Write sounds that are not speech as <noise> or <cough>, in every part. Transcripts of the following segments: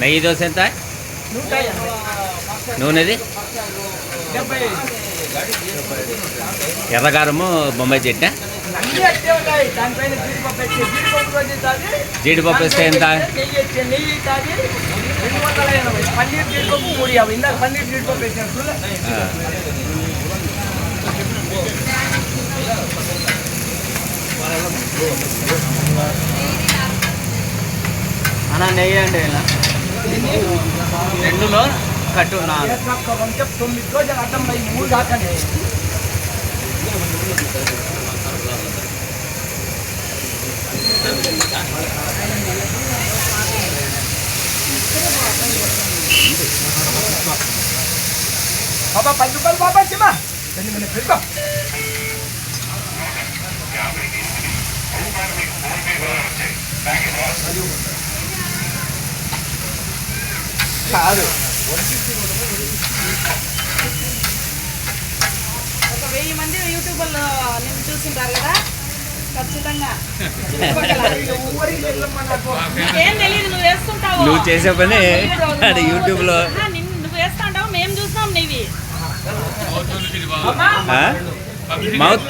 నెయ్యి దోశ ఎంత? నూనెది? ఎర్రగారము బొంబాయి చెట్ట జీడిపప్పు వేస్తే ఎంత? ఎనభై పన్నీర్ జీడిపప్పు మూడు యాభై ఇందాక పన్నీర్ జీడిపప్పు వేసాను అన్న నెయ్యి అంటే ఇలా రెండులో కట్టు తొమ్మిది రోజులు అడ్డం పోయి మూడు దాకానే బాబా పది రూపాయలు బాబా చిమా రెండు మినిట్ పెట్టుకో కాదు ఒక వెయ్యి మంది యూట్యూబ్లో నేను చూసింటారు కదా? ఖచ్చితంగా. <laughs> ఏం తెలియదు నువ్వు వేస్తుంటావు? నువ్వు చేసే పని ఆహా, నిన్ను- నువ్వు వేస్తుంటావు మేము చూస్తాం నీవి? మౌత్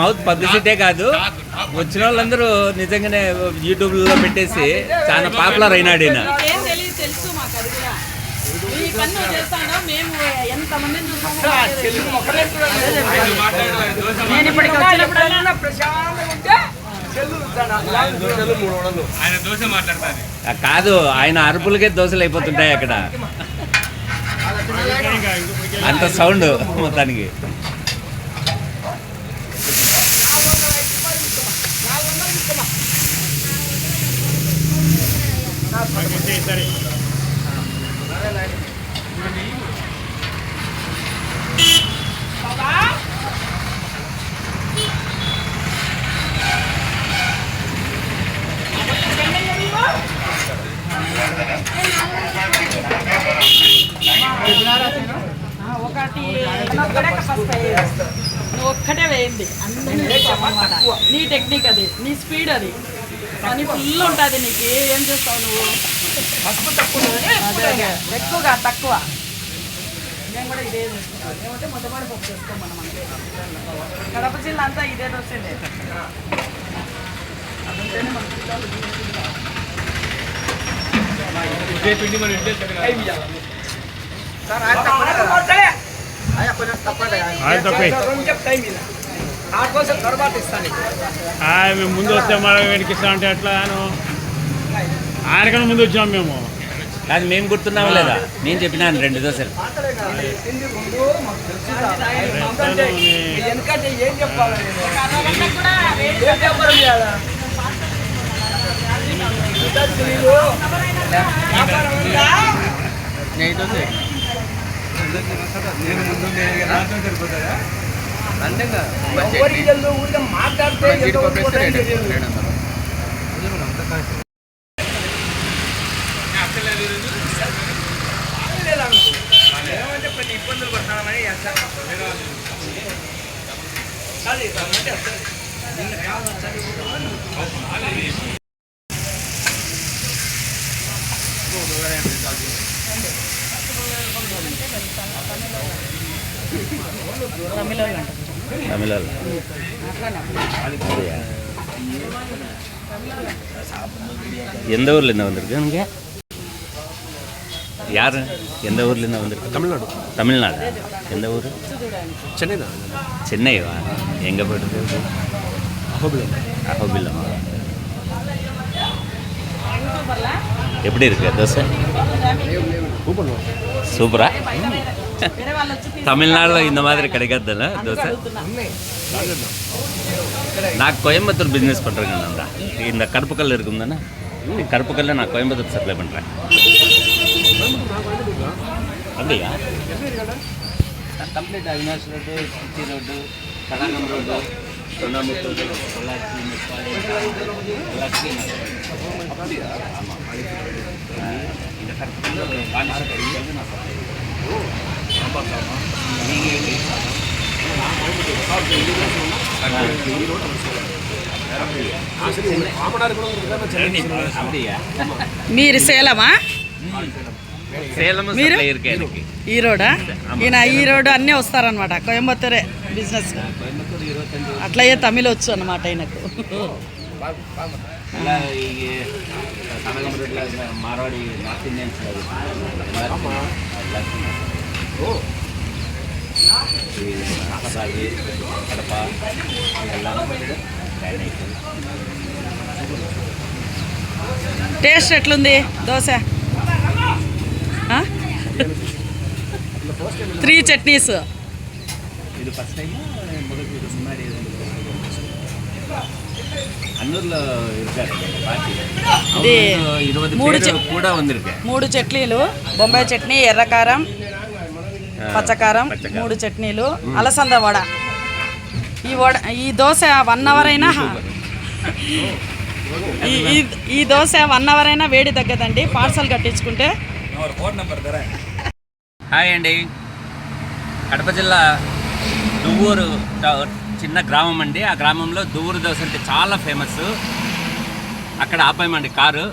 మౌత్ పబ్లిసిటీ కాదు. వచ్చిన వాళ్ళందరూ నిజంగానే యూట్యూబ్లో పెట్టేసి చాలా పాపులర్ అయినాడు ఈయన. తెలుసు మాకు అది కూడా. నేను ఇప్పటికి వచ్చినప్పుడల్లా ప్రశాంతంగా ఉంటే కాదు ఆయన అరుపులకే దోశలు అయిపోతుంటాయి అక్కడ. అంత సౌండ్ మొత్తానికి ఆ, నువ్వు ఒక్కటే వేయండి. అన్నమాట. నీ టెక్నిక్ అది నీ స్పీడ్ అది. పని ఫుల్ ఉంటుంది నీకు ఏం చేస్తావు నువ్వు? ఎక్కువగా తక్కువ. నేను కూడా ఇదే చేసుకుంటాను ఏమంటే మొదటి పప్పు చేసుకోం మనం అంతే కడప జిల్లా అంతా ఇదే దోశలే అదంటేనే మన పిల్లలు ఇదే మేము ముందు వస్తే మళ్ళీ వెనక్కి ఇస్తా అంటే ఎట్లా అను? ఆయనకన్నా ముందు వచ్చినాం మేము. అది మేము గుర్తున్నాము లేదా? నేను చెప్పినాను రెండు దోశలు. కదా. నెయ్యి దోశ. ఏమంటే కొన్ని ఇబ్బందులు పడతామని చేస్తాను. అది రమ్మంటే தமிழ் அப்படியா எந்த ஊரில் என்ன வந்திருக்கு? நீங்கள் யார்? எந்த ஊரில் இருந்து வந்திருக்கு? தமிழ்நாடு. தமிழ்நாடு? எந்த ஊர்? சென்னை சென்னைவா? எங்கே போயிட்டு அகோபிலம். அகோபிலம்? எப்படி இருக்கு? தோசை? சூப்பரா? தமிழ்நாட்டில் இந்த மாதிரி கிடைக்காதுல்ல தோசை நான் கோயம்புத்தூர் பிஸ்னஸ் பண்ணுறேங்க நந்தா இந்த கருப்புக்கல் இருக்கும் தானே? கருப்புக்கல்ல நான் கோயம்புத்தூர் சப்ளை பண்ணுறேன் அப்படியா? கம்ப்ளீட் ரோடு ரோடு మీరు సేలమా? మీరు? ఆయనకి ఈరోడా ఈయన ఈరోడు అన్నీ వస్తారనమాట కోయంబత్తూరే బిజినెస్. అట్లయే తమిళ వచ్చు అనమాట కనకమరెడ్ల Marwadi North Indians Kadapa taste ఎట్లుంది? దోశ? Three chutneys. ఇది ఫస్ట్ టైం మొదటి ఇరవై మూడు కూడా ఉంది మూడు చట్నీలు. బొంబాయి చట్నీ ఎర్రకారం పచ్చకారం. మూడు చట్నీలు అలసంద వడ. ఈ వడ ఈ దోశ వన్ అవర్ అయినా ఈ <laughs> ఈ- ఈ దోశ వన్ అవర్ అయినా వేడి తగ్గదండి పార్సల్ కట్టించుకుంటే. హాయ్ అండి. కడప జిల్లా దువ్వూరు చిన్న గ్రామం అండి. ఆ గ్రామంలో దువ్వూరు దోశ అంటే చాలా ఫేమస్ అక్కడ ఆపామండి కారు.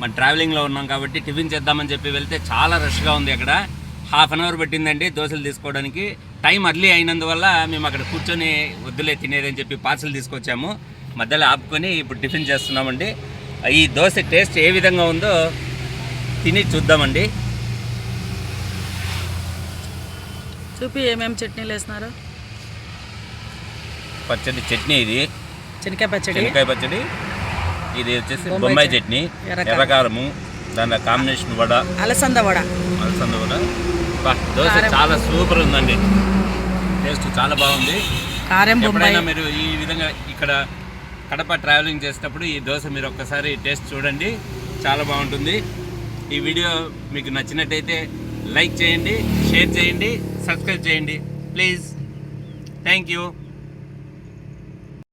మన ట్రావెలింగ్లో ఉన్నాం కాబట్టి టిఫిన్ చేద్దామని చెప్పి వెళ్తే చాలా రష్గా ఉంది అక్కడ. హాఫ్ అన్ అవర్ పట్టిందండి దోశలు తీసుకోవడానికి. టైం అర్లీ అయినందువల్ల మేము అక్కడ కూర్చొని వద్దులే తినేదని చెప్పి పార్సల్ తీసుకొచ్చాము. మధ్యలో ఆపుకొని ఇప్పుడు టిఫిన్ చేస్తున్నామండి. ఈ దోశ టేస్ట్ ఏ విధంగా ఉందో తిని చూద్దామండి. చూపి ఏమేమి చట్నీలు వేస్తున్నారు? పచ్చడి చట్నీ ఇది. శనకాయ పచ్చడి. శనక్కాయ పచ్చడి. ఇది వచ్చేసి బొంబాయి బొంబాయి చట్నీ. చట్నీ. ఎర్రకారం. ఎర్రకారము. దాని కాంబినేషన్ వడ. అలసంద వడ. అలసంద వడ. దోశ. చాలా సూపర్ ఉందండి. టేస్ట్ చాలా బాగుంది. కారం బొంబాయి. ఎప్పుడైనా మీరు ఈ విధంగా ఇక్కడ కడప ట్రావెలింగ్ చేసేటప్పుడు ఈ దోశ మీరు ఒక్కసారి టేస్ట్ చూడండి. చాలా బాగుంటుంది. ఈ వీడియో మీకు నచ్చినట్టయితే లైక్ చేయండి షేర్ చేయండి సబ్స్క్రైబ్ చేయండి. Please thank you